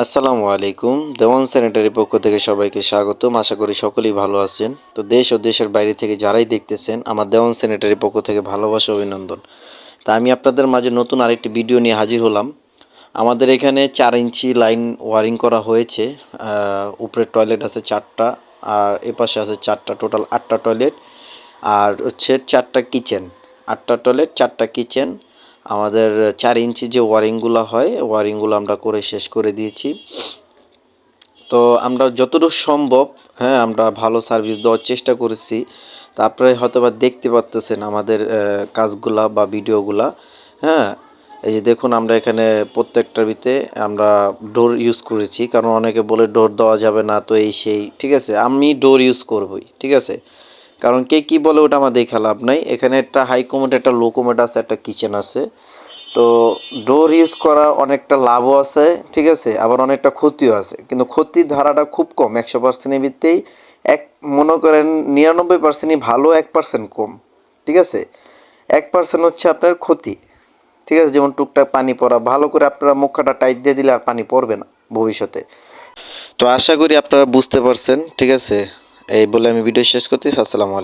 আসসালামু আলাইকুম। দেওয়ান স্যানিটারি পক্ষ থেকে সবাইকে স্বাগতম। আশা করি সকলেই ভালো আছেন। তো দেশ ও দেশের বাইরে থেকে যারাই দেখতেছেন, আমার দেওয়ান স্যানিটারি পক্ষ থেকে ভালোবাসা অভিনন্দন। তা আমি আপনাদের মাঝে নতুন আরেকটি ভিডিও নিয়ে হাজির হলাম। আমাদের এখানে চার ইঞ্চি লাইন ওয়ারিং করা হয়েছে। উপরে টয়লেট আছে চারটা, আর এপাশে আছে চারটা, টোটাল আটটা টয়লেট। আর হচ্ছে চারটা কিচেন, আটটা টয়লেট, চারটা কিচেন আমাদের চার ইঞ্চি যে ওয়ারিংগুলো হয়, ওয়ারিংগুলো আমরা করে শেষ করে দিয়েছি। তো আমরা যতটুকু সম্ভব হ্যাঁ আমরা ভালো সার্ভিস দেওয়ার চেষ্টা করেছি। তা আপনারা হয়তো বা দেখতে পারতেছেন আমাদের কাজগুলা বা ভিডিওগুলা হ্যাঁ। এই যে দেখুন, আমরা এখানে প্রত্যেকটার ভিতরে আমরা ডোর ইউজ করেছি, কারণ অনেকে বলে ডোর দেওয়া যাবে না, তো এই সেই, ঠিক আছে? আমি ডোর ইউজ করবই, ঠিক আছে? কারণ কে কি বলে ওটা আমার দেখা লাভ নাই। এখানে একটা হাই কমেট একটা লো কমেট আছে, একটা কিচেন আছে। তো ডোর ইউজ করার অনেকটা লাভও আছে, ঠিক আছে? আবার অনেকটা ক্ষতিও আছে। কিন্তু ক্ষতির ধারাটা খুব কম, একশো পার্সেন্টের ভিত্তেই এক, মনে করেন নিরানব্বই পার্সেন্টই ভালো, এক পার্সেন্ট কম, ঠিক আছে? এক পার্সেন্ট হচ্ছে আপনার ক্ষতি, ঠিক আছে? যেমন টুকটাক পানি পড়া, ভালো করে আপনারা মুখটা টাইট দিয়ে দিলে আর পানি পড়বে না ভবিষ্যতে। তো আশা করি আপনারা বুঝতে পারছেন, ঠিক আছে? এই বলে আমি ভিডিও শেষ করতেছি আসসালামু আলাইকুম।